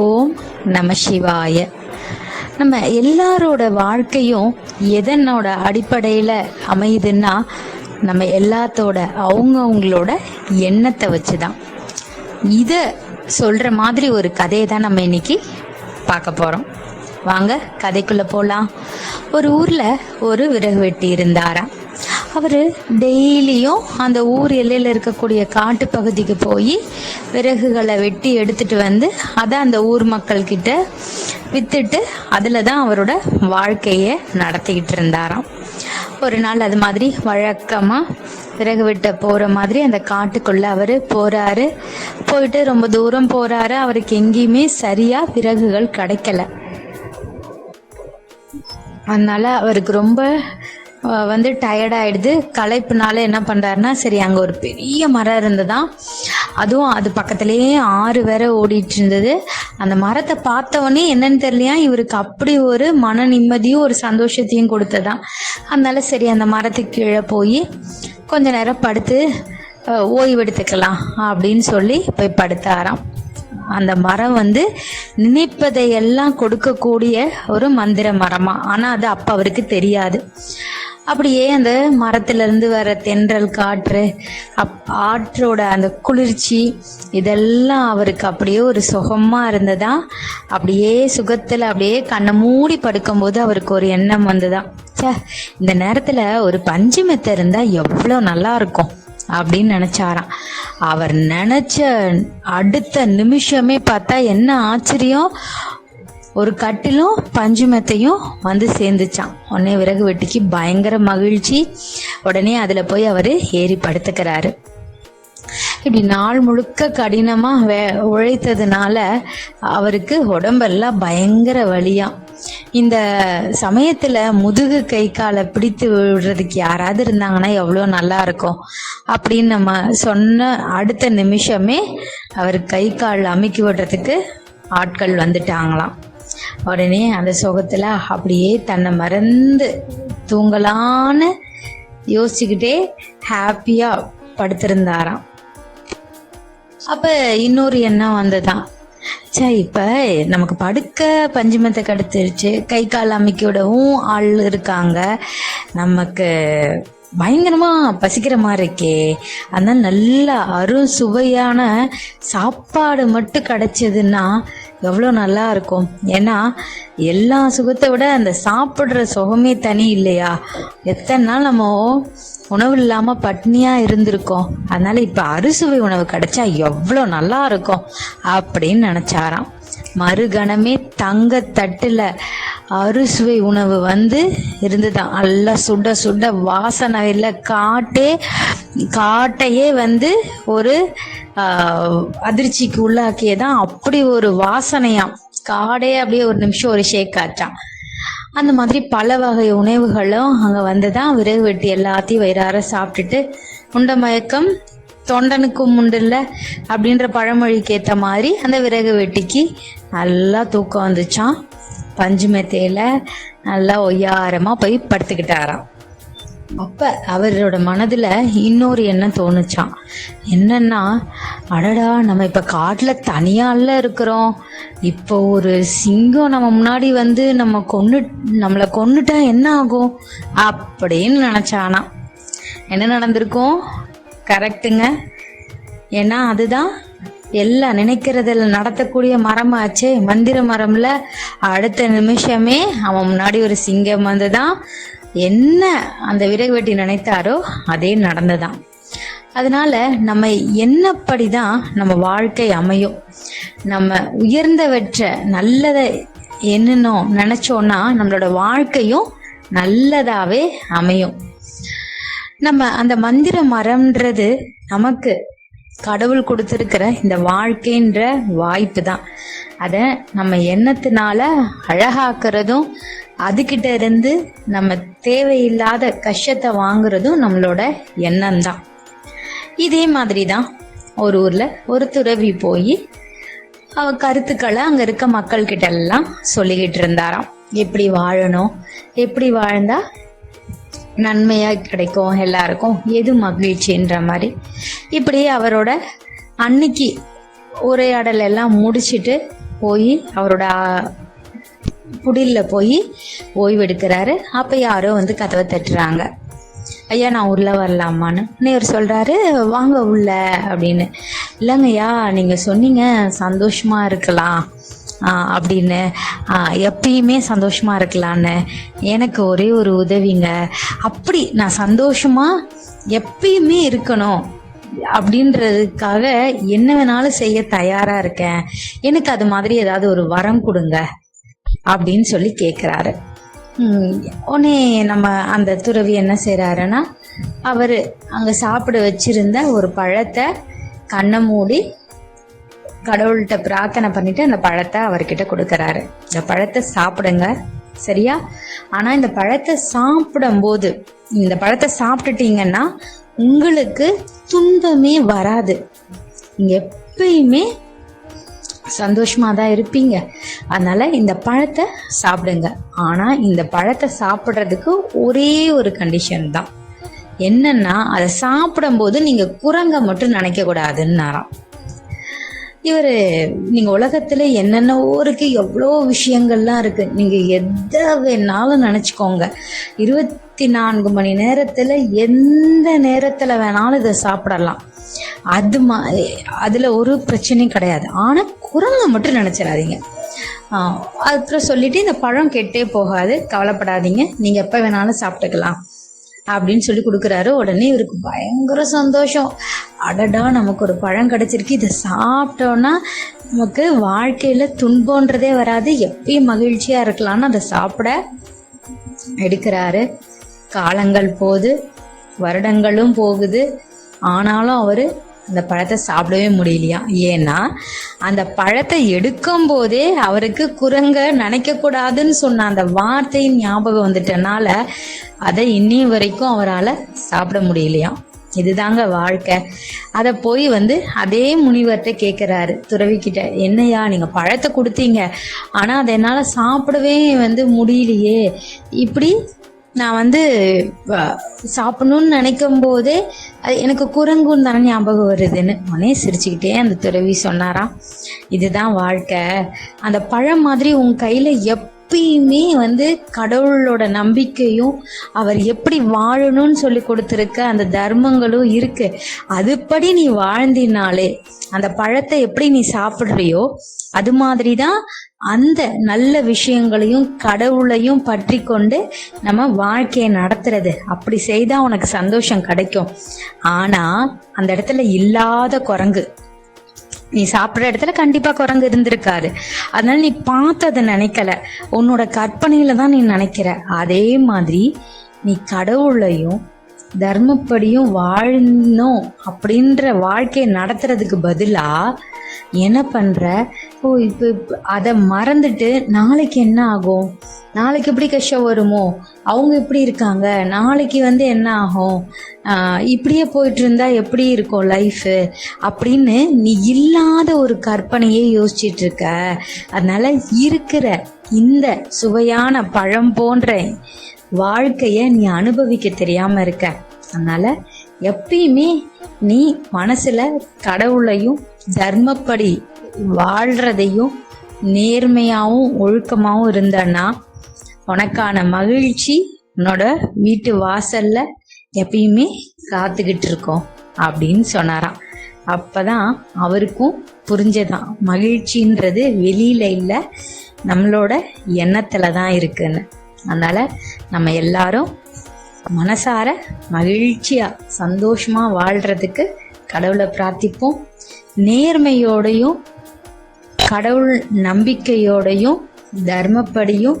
ஓம் நம சிவாய. நம்ம எல்லாரோட வாழ்க்கையும் எதனோட அடிப்படையில் அமையுதுன்னா நம்ம எல்லாத்தோட அவங்கவுங்களோட எண்ணத்தை வச்சு தான் இதை சொல்கிற மாதிரி ஒரு கதையை தான் நம்ம இன்னைக்கு பார்க்க போகிறோம் வாங்க கதைக்குள்ளே போகலாம் ஒரு ஊரில் ஒரு விறகு வெட்டி இருந்தாராம். அவர் டெய்லியும் அந்த ஊர் எல்லையில் இருக்கக்கூடிய காட்டு பகுதிக்கு போய் விறகுகளை வெட்டி எடுத்துட்டு வந்து அதை அந்த ஊர் மக்கள்கிட்ட வித்துட்டு அதில் தான் அவரோட வாழ்க்கையை நடத்திக்கிட்டு இருந்தாராம். ஒரு நாள் அது மாதிரி வழக்கமாக விறகு வெட்ட போகிற மாதிரி அந்த காட்டுக்குள்ளே அவர் போகிறாரு போயிட்டு ரொம்ப தூரம் போகிறாரு அவருக்கு எங்கேயுமே சரியாக விறகுகள் கிடைக்கல. அதனால அவருக்கு ரொம்ப வந்து டயர்ட் ஆயிடுது. களைப்புனால என்ன பண்றாருன்னா சரி அங்க ஒரு பெரிய மரம் இருந்ததா? அதுவும் அது பக்கத்திலேயே ஆறு வேற ஓடிட்டு இருந்தது. அந்த மரத்தை பார்த்தவொடனே என்னன்னு தெரியலையா? இவருக்கு அப்படி ஒரு மன நிம்மதியும் ஒரு சந்தோஷத்தையும் கொடுத்ததாம் அதனால சரி அந்த மரத்துக்கு கீழே போய் கொஞ்ச நேரம் படுத்து ஓய்வெடுத்துக்கலாம் அப்படின்னு சொல்லி போய் படுத்தாராம். அந்த மரம் வந்து நினைப்பதை எல்லாம் கொடுக்கக்கூடிய ஒரு மந்திர மரமா? ஆனா அது அப்ப அவருக்கு தெரியாது. அப்படியே அந்த மரத்துல இருந்து வர தென்றல் காற்று அப் ஆற்றோட அந்த குளிர்ச்சி இதெல்லாம் அவருக்கு அப்படியே ஒரு சுகமா இருந்ததா? அப்படியே சுகத்துல அப்படியே கண்ணை மூடி படுக்கும்போது அவருக்கு ஒரு எண்ணம் வந்ததா? சே இந்த நேரத்துல ஒரு பஞ்சு மெத்தை இருந்தா எவ்வளவு நல்லா இருக்கும் அப்படின்னு நினைச்சாராம். அவர் நினைச்ச அடுத்த நிமிஷமே பார்த்தா என்ன ஆச்சரியம்? ஒரு கட்டிலும் பஞ்சு மெத்தையும் வந்து சேர்ந்துச்சான் உடனே விறகு வெட்டிக்கு பயங்கர மகிழ்ச்சி. உடனே அதுல போய் அவரு ஏறி படுத்துக்கிறாரு. இப்படி நாள் முழுக்க கடினமா வே உழைத்ததுனால அவருக்கு உடம்பெல்லாம் பயங்கர வலியாம் இந்த சமயத்துல முதுகு கை காலை பிடித்து விடுறதுக்கு யாராவது இருந்தாங்கன்னா எவ்வளோ நல்லா இருக்கும். அப்படின்னு நம்ம சொன்ன அடுத்த நிமிஷமே அவர் கை கால் அமுக்கி விடுறதுக்கு ஆட்கள் வந்துட்டாங்களாம். உடனே அந்த சுகத்துல அப்படியே தன்னை மறந்து தூங்கலான்னு யோசிச்சுக்கிட்டே ஹாப்பியா படுத்திருந்தாராம். அப்ப இன்னொரு எண்ணம் வந்ததான் சே இப்ப நமக்கு படுக்க பஞ்சுமத்தை கடுத்துருச்சு. கை கால் அமைக்க விடவும் ஆள் இருக்காங்க. நமக்கு பயங்கரமா பசிக்கிற மாதிரி இருக்கே. அதனால நல்ல அரும் சுவையான சாப்பாடு மட்டும் கிடைச்சதுன்னா எவ்வளோ நல்லா இருக்கும். ஏன்னா எல்லா சுகத்தை விட அந்த சாப்பிட்ற சுகமே தனி இல்லையா? எத்தனை நாள் நம்ம உணவு இல்லாம பட்னியா இருந்திருக்கோம். அதனால இப்ப அறுசுவை உணவு கிடைச்சா எவ்வளோ நல்லா இருக்கும் அப்படின்னு நினைச்சாராம். மறுகணமே தங்க தட்டுல அறுசுவை உணவு வந்து இருந்துதான். நல்லா சுட சுட வாசனை இல்லை காட்டே காட்டையே வந்து ஒரு அதிர்ச்சிக்கு உள்ளாக்கியதான். அப்படி ஒரு வாசனையாம் காடே அப்படியே ஒரு நிமிஷம் ஒரு ஷேக் ஆச்சான் அந்த மாதிரி பல வகை உணவுகளும் அங்க வந்துதான். விறகு வெட்டி எல்லாத்தையும் வயிறார சாப்பிட்டுட்டு உண்ட மயக்கம் தொண்டனுக்கும் உண்டுல்ல அப்படின்ற பழமொழிக்கு ஏற்ற மாதிரி அந்த விறகு வெட்டிக்கு நல்லா தூக்கம் வந்துச்சான் பஞ்சு மெத்தையில நல்லா ஒய்யாரமா போய் படுத்துக்கிட்டாராம். அப்ப அவரோட மனதுல இன்னொரு எண்ணம் தோணுச்சான் என்னன்னா அடடா நம்ம இப்ப காட்டுல தனியால இருக்கிறோம். இப்போ ஒரு சிங்கம் நம்ம முன்னாடி வந்து நம்ம கொன்னு நம்மளை கொன்னுட்டா என்ன ஆகும்? அப்படின்னு நினைச்சானா என்ன நடந்திருக்கும்? கரெக்டுங்க ஏன்னா அதுதான் எல்லாம் நினைக்கிறதில் நடத்தக்கூடிய மரமாச்சு. மந்திர மரம்ல அடுத்த நிமிஷமே அவன் முன்னாடி ஒரு சிங்கம் வந்துதான் என்ன அந்த விறகு வெட்டி நினைத்தாரோ அதே நடந்ததான். அதனால நம்ம என்னப்படிதான் நம்ம வாழ்க்கை அமையும்? நம்ம உயர்ந்தவற்றை நல்லதை என்னன்னோ நினைச்சோன்னா நம்மளோட வாழ்க்கையும் நல்லதாவே அமையும். நம்ம அந்த மந்திர மரம்ன்றது நமக்கு கடவுள் கொடுத்திருக்கிற இந்த வாழ்க்கைன்ற வாய்ப்பு தான் அதை நம்ம எண்ணத்தினால அழகாக்குறதும் அதுகிட்ட இருந்து நம்ம தேவையில்லாத கஷ்டத்தை வாங்குறதும் நம்மளோட எண்ணம் தான் இதே மாதிரி தான் ஒரு ஊர்ல ஒரு துறவி போய் அவ கருத்துக்களை அங்க இருக்க மக்கள்கிட்ட எல்லாம் சொல்லிக்கிட்டு இருந்தாராம். எப்படி வாழணும் எப்படி வாழ்ந்தா நன்மையா கிடைக்கும் எல்லாருக்கும். எது மகிழ்ச்சின்ற மாதிரி. இப்படி அவரோட அன்னைக்கு உரையாடல் எல்லாம் முடிச்சிட்டு போய் அவரோட குடில்ல போய் ஓய்வு எடுக்கிறாரு அப்ப யாரோ வந்து கதவை தட்டுறாங்க. ஐயா நான் உள்ள வரலாமான்னு? நேர் சொல்றாரு வாங்க உள்ள அப்படின்னு. இல்லைங்கய்யா நீங்க சொன்னீங்க சந்தோஷமா இருக்கலாம். அப்படின்னு. எப்பயுமே சந்தோஷமா இருக்கலான்னு. எனக்கு ஒரே ஒரு உதவிங்க. அப்படி நான் சந்தோஷமா எப்பயுமே இருக்கணும் அப்படின்றதுக்காக என்ன வேணாலும் செய்ய தயாரா இருக்கேன். எனக்கு அது மாதிரி ஏதாவது ஒரு வரம் கொடுங்க அப்படின்னு சொல்லி கேட்குறாரு உடனே நம்ம அந்த துறவி என்ன செய்கிறாருன்னா அவர் அங்கே சாப்பிட வச்சிருந்த ஒரு பழத்தை கண்ணை மூடி கடவுள்கிட்ட பிரார்த்தனை பண்ணிட்டு அந்த பழத்தை அவர்கிட்ட கொடுக்கறாரு. இந்த பழத்தை சாப்பிடுங்க. சரியா? ஆனா இந்த பழத்தை சாப்பிடும் போது இந்த பழத்தை சாப்பிட்டுட்டீங்கன்னா உங்களுக்கு துன்பமே வராது. நீங்க எப்பயுமே சந்தோஷமா தான் இருப்பீங்க. அதனால இந்த பழத்தை சாப்பிடுங்க. ஆனா இந்த பழத்தை சாப்பிட்றதுக்கு ஒரே ஒரு கண்டிஷன் தான். என்னன்னா அதை சாப்பிடும்போது நீங்க குரங்க மட்டும் நினைக்க கூடாதுன்னாராம் இவர் நீங்க உலகத்துல என்னென்னவோ இருக்கு எவ்வளோ விஷயங்கள்லாம் இருக்கு. நீங்க எதை வேணாலும் நினைச்சுக்கோங்க. இருபத்தி நான்கு மணி நேரத்துல எந்த நேரத்துல வேணாலும் இதை சாப்பிடலாம். அது மா அதுல ஒரு பிரச்சனையும் கிடையாது. ஆனா குரங்க மட்டும் நினைச்சிடாதீங்க. அப்புறம் சொல்லிட்டு இந்த பழம் கெட்டே போகாது. கவலைப்படாதீங்க. நீங்க எப்ப வேணாலும் சாப்பிட்டுக்கலாம். அப்படின்னு சொல்லி கொடுக்குறாரு. உடனே இவருக்கு பயங்கர சந்தோஷம். அடடா நமக்கு ஒரு பழம் கிடைச்சிருக்கு. இதை சாப்பிட்டோன்னா நமக்கு வாழ்க்கையில துன்பன்றதே வராது. எப்பயும் மகிழ்ச்சியா இருக்கலாம்னு அதை சாப்பிட எடுக்கிறாரு. காலங்கள் போகுது வருடங்களும் போகுது. ஆனாலும் அவரு அந்த பழத்தை சாப்பிடவே முடியலையா? ஏன்னா அந்த பழத்தை எடுக்கும் போதே அவருக்கு குரங்க நினைக்கக்கூடாதுன்னு சொன்ன அந்த வார்த்தையின் ஞாபகம் வந்துட்டனால அதை இன்னி வரைக்கும் அவரால் சாப்பிட முடியலையாம் இதுதாங்க வாழ்க்கை. அதை போய் வந்து அதே முனிவர்கிட்ட கேட்குறாரு துறவிக்கிட்ட என்னையா நீங்கள் பழத்தை கொடுத்தீங்க. ஆனால் அதை என்னால் சாப்பிடவே வந்து முடியலையே. இப்படி நான் வந்து சாப்பிடணும்னு நினைக்கும் போதே அது எனக்கு குரங்குன்னு தானே ஞாபகம் வருதுன்னு உடனே சிரிச்சுக்கிட்டே அந்த துறவி சொன்னாராம் இதுதான் வாழ்க்கை. அந்த பழம் மாதிரி உன் கையில் எப்பயுமே வந்து கடவுளோட நம்பிக்கையும் அவர் எப்படி வாழணும்னு சொல்லி கொடுத்துருக்க அந்த தர்மங்களும் இருக்கு. அதுபடி நீ வாழ்ந்தினாலே அந்த பழத்தை எப்படி நீ சாப்பிடுறியோ அது மாதிரி தான் அந்த நல்ல விஷயங்களையும் கடவுளையும் பற்றி கொண்டு நம்ம வாழ்க்கையை நடத்துறது. அப்படி செய்தா உனக்கு சந்தோஷம் கிடைக்கும். ஆனா அந்த இடத்துல இல்லாத குரங்கு. நீ சாப்பிட்ற இடத்துல கண்டிப்பா குரங்கு இருந்திருக்காரு அதனால நீ பார்த்ததை நினைக்கல. உன்னோட கற்பனையில தான் நீ நினைக்கிற. அதே மாதிரி நீ கடவுளையும் தர்மப்படியும் வாழணும் அப்படின்ற வாழ்க்கையை நடத்துறதுக்கு பதிலா என்ன பண்ற? ஓ இப்போ அதை மறந்துட்டு நாளைக்கு என்ன ஆகும்? நாளைக்கு எப்படி கஷ்டம் வருமோ? அவங்க எப்படி இருக்காங்க? நாளைக்கு வந்து என்ன ஆகும்? இப்படியே போயிட்டு இருந்தா எப்படி இருக்கும் லைஃபு அப்படின்னு நீ இல்லாத ஒரு கற்பனையே யோசிச்சுட்டு இருக்க. அதனால இருக்கிற இந்த சுவையான பழம் போன்ற வாழ்க்கைய நீ அனுபவிக்க தெரியாம இருக்க. அதனால எப்பயுமே நீ மனசுல கடவுளையும் தர்மப்படி வாழ்றதையும் நேர்மையாவும் ஒழுக்கமாகவும் இருந்தன்னா உனக்கான மகிழ்ச்சி உன்னோட வீட்டு வாசல்ல எப்பயுமே காத்துக்கிட்டு இருக்கோம் அப்படின்னு சொன்னாராம். அப்பதான் அவருக்கும் புரிஞ்சதான் மகிழ்ச்சின்றது வெளியில இல்ல நம்மளோட எண்ணத்துல தான் இருக்குன்னு. அதனால் நம்ம எல்லாரும் மனசார மகிழ்ச்சியாக சந்தோஷமாக வாழ்கிறதுக்கு கடவுளை பிரார்த்திப்போம். நேர்மையோடையும் கடவுள் நம்பிக்கையோடையும் தர்மப்படியும்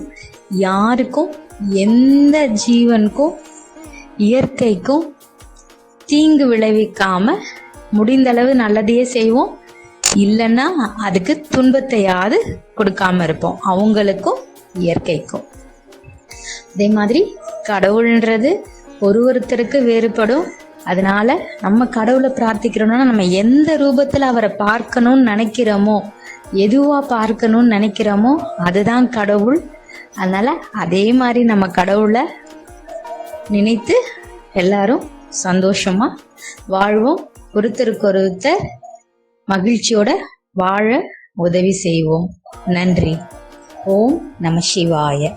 யாருக்கும் எந்த ஜீவனுக்கும் இயற்கைக்கும் தீங்கு விளைவிக்காம முடிந்தளவு நல்லதையே செய்வோம். இல்லைன்னா அதுக்கு துன்பத்தையாவது கொடுக்காம இருப்போம். அவங்களுக்கும் இயற்கைக்கும். அதே மாதிரி கடவுள்ன்றது ஒரு ஒருத்தருக்கு வேறுபடும். அதனால நம்ம கடவுளை பிரார்த்திக்கிறோம்னா நம்ம எந்த ரூபத்துல அவரை பார்க்கணும்னு நினைக்கிறோமோ எதுவா பார்க்கணும்னு நினைக்கிறோமோ அதுதான் கடவுள். அதனால அதே மாதிரி நம்ம கடவுளை நினைத்து எல்லாரும் சந்தோஷமா வாழ்வோம். ஒருத்தருக்கு ஒருத்தர் மகிழ்ச்சியோட வாழ உதவி செய்வோம். நன்றி. ஓம் நம சிவாய.